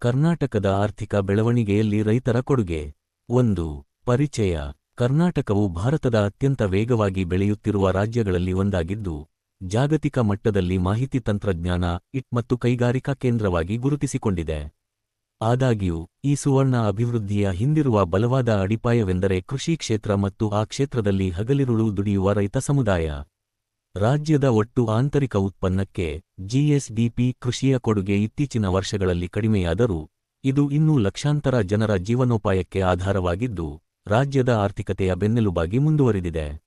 ಕರ್ನಾಟಕದ ಆರ್ಥಿಕ ಬೆಳವಣಿಗೆಯಲ್ಲಿ ರೈತರ ಕೊಡುಗೆ. ಒಂದು, ಪರಿಚಯ. ಕರ್ನಾಟಕವು ಭಾರತದ ಅತ್ಯಂತ ವೇಗವಾಗಿ ಬೆಳೆಯುತ್ತಿರುವ ರಾಜ್ಯಗಳಲ್ಲಿ ಒಂದಾಗಿದ್ದು, ಜಾಗತಿಕ ಮಟ್ಟದಲ್ಲಿ ಮಾಹಿತಿ ತಂತ್ರಜ್ಞಾನ ಇಟ್ ಮತ್ತು ಕೈಗಾರಿಕಾ ಕೇಂದ್ರವಾಗಿ ಗುರುತಿಸಿಕೊಂಡಿದೆ. ಆದಾಗ್ಯೂ, ಈ ಸುವರ್ಣ ಅಭಿವೃದ್ಧಿಯ ಹಿಂದಿರುವ ಬಲವಾದ ಅಡಿಪಾಯವೆಂದರೆ ಕೃಷಿ ಕ್ಷೇತ್ರ ಮತ್ತು ಆ ಕ್ಷೇತ್ರದಲ್ಲಿ ಹಗಲಿರುಳು ದುಡಿಯುವ ರೈತ ಸಮುದಾಯ. ರಾಜ್ಯದ ಒಟ್ಟು ಆಂತರಿಕ ಉತ್ಪನ್ನಕ್ಕೆ ಜಿಎಸ್ಡಿಪಿ ಕೃಷಿಯ ಕೊಡುಗೆ ಇತ್ತೀಚಿನ ವರ್ಷಗಳಲ್ಲಿ ಕಡಿಮೆಯಾದರೂ ಇದು ಇನ್ನೂ ಲಕ್ಷಾಂತರ ಜನರ ಜೀವನೋಪಾಯಕ್ಕೆ ಆಧಾರವಾಗಿದ್ದು, ರಾಜ್ಯದ ಆರ್ಥಿಕತೆಯ ಬೆನ್ನೆಲುಬಾಗಿ ಮುಂದುವರಿದಿದೆ.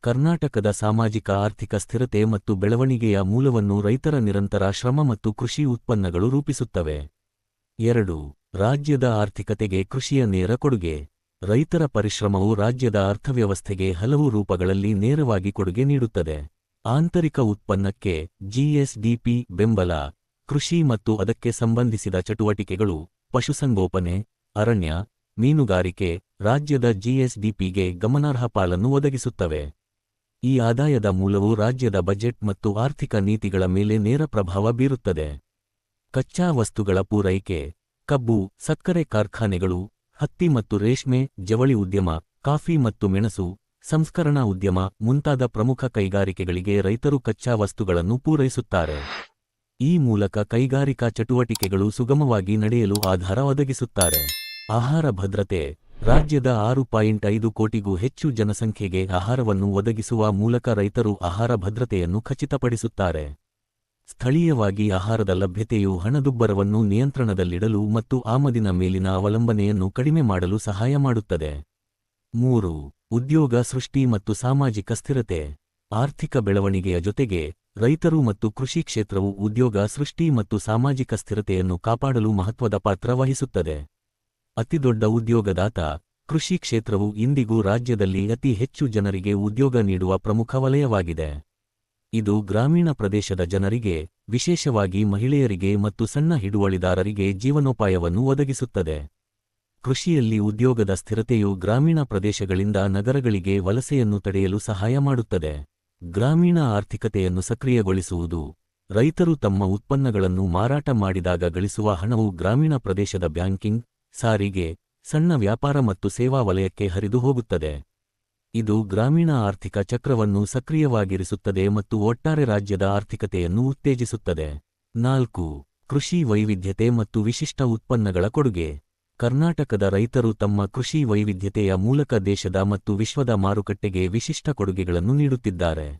ಕರ್ನಾಟಕದ ಸಾಮಾಜಿಕ ಆರ್ಥಿಕ ಸ್ಥಿರತೆ ಮತ್ತು ಬೆಳವಣಿಗೆಯ ಮೂಲವನ್ನು ರೈತರ ನಿರಂತರ ಶ್ರಮ ಮತ್ತು ಕೃಷಿ ಉತ್ಪನ್ನಗಳು ರೂಪಿಸುತ್ತವೆ. ಎರಡು, ರಾಜ್ಯದ ಆರ್ಥಿಕತೆಗೆ ಕೃಷಿಯ ನೇರ ಕೊಡುಗೆ. ರೈತರ ಪರಿಶ್ರಮವು ರಾಜ್ಯದ ಅರ್ಥವ್ಯವಸ್ಥೆಗೆ ಹಲವು ರೂಪಗಳಲ್ಲಿ ನೇರವಾಗಿ ಕೊಡುಗೆ ನೀಡುತ್ತದೆ. ಆಂತರಿಕ ಉತ್ಪನ್ನಕ್ಕೆ ಜಿಎಸ್ಡಿಪಿ ಬೆಂಬಲ, ಕೃಷಿ ಮತ್ತು ಅದಕ್ಕೆ ಸಂಬಂಧಿಸಿದ ಚಟುವಟಿಕೆಗಳು, ಪಶುಸಂಗೋಪನೆ, ಅರಣ್ಯ, ಮೀನುಗಾರಿಕೆ, ರಾಜ್ಯದ ಜಿಎಸ್ಡಿಪಿಗೆ ಗಮನಾರ್ಹ ಪಾಲನ್ನು ಒದಗಿಸುತ್ತವೆ. ಈ ಆದಾಯದ ಮೂಲವು ರಾಜ್ಯದ ಬಜೆಟ್ ಮತ್ತು ಆರ್ಥಿಕ ನೀತಿಗಳ ಮೇಲೆ ನೇರ ಪ್ರಭಾವ ಬೀರುತ್ತದೆ. ಕಚ್ಚಾ ವಸ್ತುಗಳ ಪೂರೈಕೆ, ಕಬ್ಬು, ಸಕ್ಕರೆ ಕಾರ್ಖಾನೆಗಳು ಹತ್ತಿ ಮತ್ತು ರೇಷ್ಮೆ, ಜವಳಿ ಉದ್ಯಮ, ಕಾಫಿ ಮತ್ತು ಮೆಣಸು, ಸಂಸ್ಕರಣಾ ಉದ್ಯಮ ಮುಂತಾದ ಪ್ರಮುಖ ಕೈಗಾರಿಕೆಗಳಿಗೆ ರೈತರು ಕಚ್ಚಾ ವಸ್ತುಗಳನ್ನು ಪೂರೈಸುತ್ತಾರೆ. ಈ ಮೂಲಕ ಕೈಗಾರಿಕಾ ಚಟುವಟಿಕೆಗಳು ಸುಗಮವಾಗಿ ನಡೆಯಲು ಆಧಾರ ಒದಗಿಸುತ್ತಾರೆ. ಆಹಾರ ಭದ್ರತೆ, ರಾಜ್ಯದ ಆರು ಪಾಯಿಂಟ್ ಐದು ಕೋಟಿಗೂ ಹೆಚ್ಚು ಜನಸಂಖ್ಯೆಗೆ ಆಹಾರವನ್ನು ಒದಗಿಸುವ ಮೂಲಕ ರೈತರು ಆಹಾರ ಭದ್ರತೆಯನ್ನು ಖಚಿತಪಡಿಸುತ್ತಾರೆ. ಸ್ಥಳೀಯವಾಗಿ ಆಹಾರದ ಲಭ್ಯತೆಯು ಹಣದುಬ್ಬರವನ್ನು ನಿಯಂತ್ರಣದಲ್ಲಿಡಲು ಮತ್ತು ಆಮದಿನ ಮೇಲಿನ ಅವಲಂಬನೆಯನ್ನು ಕಡಿಮೆ ಮಾಡಲು ಸಹಾಯ ಮಾಡುತ್ತದೆ. ಮೂರು, ಉದ್ಯೋಗ ಸೃಷ್ಟಿ ಮತ್ತು ಸಾಮಾಜಿಕ ಸ್ಥಿರತೆ. ಆರ್ಥಿಕ ಬೆಳವಣಿಗೆಯ ಜೊತೆಗೆ, ರೈತರು ಮತ್ತು ಕೃಷಿ ಕ್ಷೇತ್ರವು ಉದ್ಯೋಗ ಸೃಷ್ಟಿ ಮತ್ತು ಸಾಮಾಜಿಕ ಸ್ಥಿರತೆಯನ್ನು ಕಾಪಾಡಲು ಮಹತ್ವದ ಪಾತ್ರ ವಹಿಸುತ್ತದೆ. ಅತಿದೊಡ್ಡ ಉದ್ಯೋಗದಾತ. ಕೃಷಿ ಕ್ಷೇತ್ರವು ಇಂದಿಗೂ ರಾಜ್ಯದಲ್ಲಿ ಅತಿ ಹೆಚ್ಚು ಜನರಿಗೆ ಉದ್ಯೋಗ ನೀಡುವ ಪ್ರಮುಖ ವಲಯವಾಗಿದೆ. ಇದು ಗ್ರಾಮೀಣ ಪ್ರದೇಶದ ಜನರಿಗೆ, ವಿಶೇಷವಾಗಿ ಮಹಿಳೆಯರಿಗೆ ಮತ್ತು ಸಣ್ಣ ಹಿಡುವಳಿದಾರರಿಗೆ ಜೀವನೋಪಾಯವನ್ನು ಒದಗಿಸುತ್ತದೆ. ಕೃಷಿಯಲ್ಲಿ ಉದ್ಯೋಗದ ಸ್ಥಿರತೆಯು ಗ್ರಾಮೀಣ ಪ್ರದೇಶಗಳಿಂದ ನಗರಗಳಿಗೆ ವಲಸೆಯನ್ನು ತಡೆಯಲು ಸಹಾಯ ಮಾಡುತ್ತದೆ. ಗ್ರಾಮೀಣ ಆರ್ಥಿಕತೆಯನ್ನು ಸಕ್ರಿಯಗೊಳಿಸುವುದು, ರೈತರು ತಮ್ಮ ಉತ್ಪನ್ನಗಳನ್ನು ಮಾರಾಟ ಮಾಡಿದಾಗ ಗಳಿಸುವ ಹಣವು ಗ್ರಾಮೀಣ ಪ್ರದೇಶದ ಬ್ಯಾಂಕಿಂಗ್, ಸಾರಿಗೆ, ಸಣ್ಣ ವ್ಯಾಪಾರ ಮತ್ತು ಸೇವಾ ವಲಯಕ್ಕೆ ಹರಿದು ಹೋಗುತ್ತದೆ ಇದು ಗ್ರಾಮೀಣ ಆರ್ಥಿಕ ಚಕ್ರವನ್ನು ಸಕ್ರಿಯವಾಗಿರಿಸುತ್ತದೆ ಮತ್ತು ಒಟ್ಟಾರೆ ರಾಜ್ಯದ ಆರ್ಥಿಕತೆಯನ್ನು ಉತ್ತೇಜಿಸುತ್ತದೆ. ನಾಲ್ಕು, ಕೃಷಿ ವೈವಿಧ್ಯತೆ ಮತ್ತು ವಿಶಿಷ್ಟ ಉತ್ಪನ್ನಗಳ ಕೊಡುಗೆ. ಕರ್ನಾಟಕದ ರೈತರು ತಮ್ಮ ಕೃಷಿ ವೈವಿಧ್ಯತೆಯ ಮೂಲಕ ದೇಶದ ಮತ್ತು ವಿಶ್ವದ ಮಾರುಕಟ್ಟೆಗೆ ವಿಶಿಷ್ಟ ಕೊಡುಗೆಗಳನ್ನು ನೀಡುತ್ತಿದ್ದಾರೆ.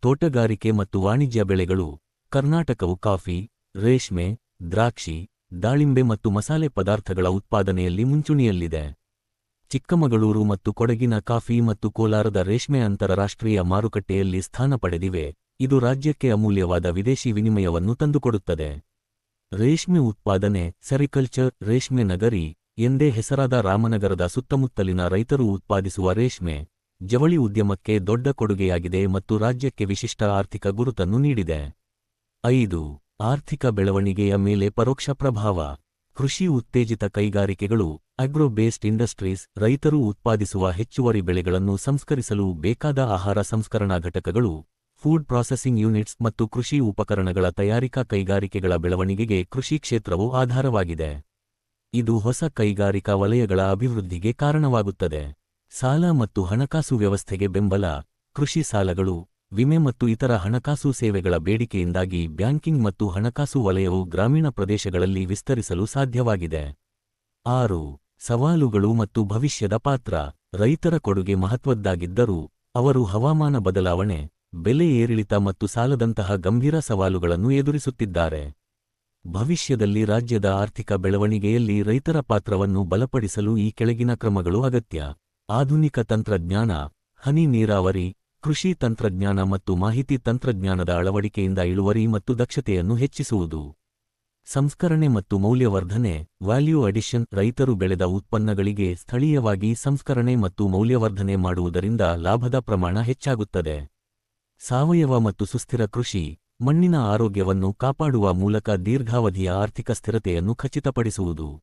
ತೋಟಗಾರಿಕೆ ಮತ್ತು ವಾಣಿಜ್ಯ ಬೆಳೆಗಳು. ಕರ್ನಾಟಕವು ಕಾಫಿ, ರೇಷ್ಮೆ, ದ್ರಾಕ್ಷಿ, ದಾಳಿಂಬೆ ಮತ್ತು ಮಸಾಲೆ ಪದಾರ್ಥಗಳ ಉತ್ಪಾದನೆಯಲ್ಲಿ ಮುಂಚೂಣಿಯಲ್ಲಿದೆ. ಚಿಕ್ಕಮಗಳೂರು ಮತ್ತು ಕೊಡಗಿನ ಕಾಫಿ ಮತ್ತು ಕೋಲಾರದ ರೇಷ್ಮೆ ಅಂತಾರಾಷ್ಟ್ರೀಯ ಮಾರುಕಟ್ಟೆಯಲ್ಲಿ ಸ್ಥಾನ ಪಡೆದಿವೆ. ಇದು ರಾಜ್ಯಕ್ಕೆ ಅಮೂಲ್ಯವಾದ ವಿದೇಶಿ ವಿನಿಮಯವನ್ನು ತಂದುಕೊಡುತ್ತದೆ. ರೇಷ್ಮೆ ಉತ್ಪಾದನೆ, ಸೆರಿಕಲ್ಚರ್, ರೇಷ್ಮೆ ನಗರಿ, ಎಂದೇ ಹೆಸರಾದ ರಾಮನಗರದ ಸುತ್ತಮುತ್ತಲಿನ ರೈತರು ಉತ್ಪಾದಿಸುವ ರೇಷ್ಮೆ, ಜವಳಿ ಉದ್ಯಮಕ್ಕೆ ದೊಡ್ಡ ಕೊಡುಗೆಯಾಗಿದೆ ಮತ್ತು ರಾಜ್ಯಕ್ಕೆ ವಿಶಿಷ್ಟ ಆರ್ಥಿಕ ಗುರುತನ್ನು ನೀಡಿದೆ. ಐದು, ಆರ್ಥಿಕ ಬೆಳವಣಿಗೆಯ ಮೇಲೆ ಪರೋಕ್ಷ ಪ್ರಭಾವ. ಕೃಷಿ ಉತ್ತೇಜಿತ ಕೈಗಾರಿಕೆಗಳು ಅಗ್ರೋ ಬೇಸ್ಡ್ ಇಂಡಸ್ಟ್ರೀಸ್ ರೈತರು ಉತ್ಪಾದಿಸುವ ಹೆಚ್ಚುವರಿ ಬೆಳೆಗಳನ್ನು ಸಂಸ್ಕರಿಸಲು ಬೇಕಾದ ಆಹಾರ ಸಂಸ್ಕರಣಾ ಘಟಕಗಳು ಫುಡ್ ಪ್ರಾಸೆಸಿಂಗ್ ಯೂನಿಟ್ಸ್ ಮತ್ತು ಕೃಷಿ ಉಪಕರಣಗಳ ತಯಾರಿಕಾ ಕೈಗಾರಿಕೆಗಳ ಬೆಳವಣಿಗೆಗೆ ಕೃಷಿ ಕ್ಷೇತ್ರವು ಆಧಾರವಾಗಿದೆ. ಇದು ಹೊಸ ಕೈಗಾರಿಕಾ ವಲಯಗಳ ಅಭಿವೃದ್ಧಿಗೆ ಕಾರಣವಾಗುತ್ತದೆ. ಸಾಲ ಮತ್ತು ಹಣಕಾಸು ವ್ಯವಸ್ಥೆಗೆ ಬೆಂಬಲ, ಕೃಷಿ ಸಾಲಗಳು ವಿಮೆ ಮತ್ತು ಇತರ ಹಣಕಾಸು ಸೇವೆಗಳ ಬೇಡಿಕೆಯಿಂದಾಗಿ ಬ್ಯಾಂಕಿಂಗ್ ಮತ್ತು ಹಣಕಾಸು ವಲಯವು ಗ್ರಾಮೀಣ ಪ್ರದೇಶಗಳಲ್ಲಿ ವಿಸ್ತರಿಸಲು ಸಾಧ್ಯವಾಗಿದೆ. ಆರು, ಸವಾಲುಗಳು ಮತ್ತು ಭವಿಷ್ಯದ ಪಾತ್ರ. ರೈತರ ಕೊಡುಗೆ ಮಹತ್ವದ್ದಾಗಿದ್ದರೂ, ಅವರು ಹವಾಮಾನ ಬದಲಾವಣೆ, ಬೆಲೆ ಏರಿಳಿತ ಮತ್ತು ಸಾಲದಂತಹ ಗಂಭೀರ ಸವಾಲುಗಳನ್ನು ಎದುರಿಸುತ್ತಿದ್ದಾರೆ. ಭವಿಷ್ಯದಲ್ಲಿ ರಾಜ್ಯದ ಆರ್ಥಿಕ ಬೆಳವಣಿಗೆಯಲ್ಲಿ ರೈತರ ಪಾತ್ರವನ್ನು ಬಲಪಡಿಸಲು ಈ ಕೆಳಗಿನ ಕ್ರಮಗಳು ಅಗತ್ಯ. ಆಧುನಿಕ ತಂತ್ರಜ್ಞಾನ, ಹನಿ ನೀರಾವರಿ ಕೃಷಿ ತಂತ್ರಜ್ಞಾನ ಮತ್ತು ಮಾಹಿತಿ ತಂತ್ರಜ್ಞಾನದ ಅಳವಡಿಕೆಯಿಂದ ಇಳುವರಿ ಮತ್ತು ದಕ್ಷತೆಯನ್ನು ಹೆಚ್ಚಿಸುವುದು. ಸಂಸ್ಕರಣೆ ಮತ್ತು ಮೌಲ್ಯವರ್ಧನೆ ವ್ಯಾಲ್ಯೂ ಅಡಿಷನ್ ರೈತರು ಬೆಳೆದ ಉತ್ಪನ್ನಗಳಿಗೆ ಸ್ಥಳೀಯವಾಗಿ ಸಂಸ್ಕರಣೆ ಮತ್ತು ಮೌಲ್ಯವರ್ಧನೆ ಮಾಡುವುದರಿಂದ ಲಾಭದ ಪ್ರಮಾಣ ಹೆಚ್ಚಾಗುತ್ತದೆ. ಸಾವಯವ ಮತ್ತು ಸುಸ್ಥಿರ ಕೃಷಿ, ಮಣ್ಣಿನ ಆರೋಗ್ಯವನ್ನು ಕಾಪಾಡುವ ಮೂಲಕ ದೀರ್ಘಾವಧಿಯ ಆರ್ಥಿಕ ಸ್ಥಿರತೆಯನ್ನು ಖಚಿತಪಡಿಸುವುದು.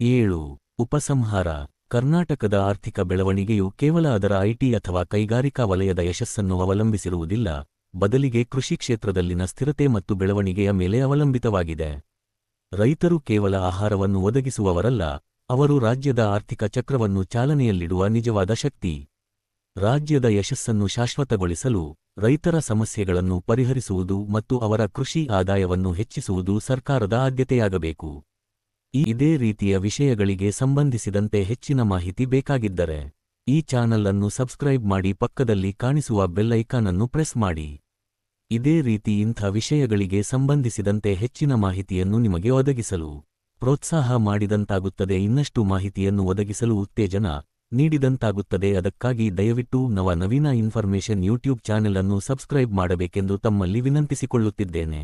ಏಳು, ಉಪಸಂಹಾರ. ಕರ್ನಾಟಕದ ಆರ್ಥಿಕ ಬೆಳವಣಿಗೆಯು ಕೇವಲ ಅದರ ಐಟಿ ಅಥವಾ ಕೈಗಾರಿಕಾ ವಲಯದ ಯಶಸ್ಸನ್ನು ಅವಲಂಬಿಸಿರುವುದಿಲ್ಲ, ಬದಲಿಗೆ ಕೃಷಿ ಕ್ಷೇತ್ರದಲ್ಲಿನ ಸ್ಥಿರತೆ ಮತ್ತು ಬೆಳವಣಿಗೆಯ ಮೇಲೆ ಅವಲಂಬಿತವಾಗಿದೆ. ರೈತರು ಕೇವಲ ಆಹಾರವನ್ನು ಒದಗಿಸುವವರಲ್ಲ, ಅವರು ರಾಜ್ಯದ ಆರ್ಥಿಕ ಚಕ್ರವನ್ನು ಚಾಲನೆಯಲ್ಲಿಡುವ ನಿಜವಾದ ಶಕ್ತಿ. ರಾಜ್ಯದ ಯಶಸ್ಸನ್ನು ಶಾಶ್ವತಗೊಳಿಸಲು ರೈತರ ಸಮಸ್ಯೆಗಳನ್ನು ಪರಿಹರಿಸುವುದು ಮತ್ತು ಅವರ ಕೃಷಿ ಆದಾಯವನ್ನು ಹೆಚ್ಚಿಸುವುದು ಸರ್ಕಾರದ ಆದ್ಯತೆಯಾಗಬೇಕು. ಈ ಇದೇ ರೀತಿಯ ವಿಷಯಗಳಿಗೆ ಸಂಬಂಧಿಸಿದಂತೆ ಹೆಚ್ಚಿನ ಮಾಹಿತಿ ಬೇಕಾಗಿದ್ದರೆ, ಈ ಚಾನಲ್ ಅನ್ನು ಸಬ್ಸ್ಕ್ರೈಬ್ ಮಾಡಿ ಪಕ್ಕದಲ್ಲಿ ಕಾಣಿಸುವ ಬೆಲ್ ಐಕಾನ್ ಅನ್ನು ಪ್ರೆಸ್ ಮಾಡಿ. ಇದೇ ರೀತಿ ಇಂಥ ವಿಷಯಗಳಿಗೆ ಸಂಬಂಧಿಸಿದಂತೆ ಹೆಚ್ಚಿನ ಮಾಹಿತಿಯನ್ನು ನಿಮಗೆ ಒದಗಿಸಲು ಪ್ರೋತ್ಸಾಹ ಮಾಡಿದಂತಾಗುತ್ತದೆ. ಇನ್ನಷ್ಟು ಮಾಹಿತಿಯನ್ನು ಒದಗಿಸಲು ಉತ್ತೇಜನ ನೀಡಿದಂತಾಗುತ್ತದೆ. ಅದಕ್ಕಾಗಿ ದಯವಿಟ್ಟು ನವ ನವೀನ ಇನ್ಫಾರ್ಮೇಷನ್ ಯೂಟ್ಯೂಬ್ ಚಾನೆಲ್ ಅನ್ನು ಸಬ್ಸ್ಕ್ರೈಬ್ ಮಾಡಬೇಕೆಂದು ತಮ್ಮಲ್ಲಿ ವಿನಂತಿಸಿಕೊಳ್ಳುತ್ತಿದ್ದೇನೆ.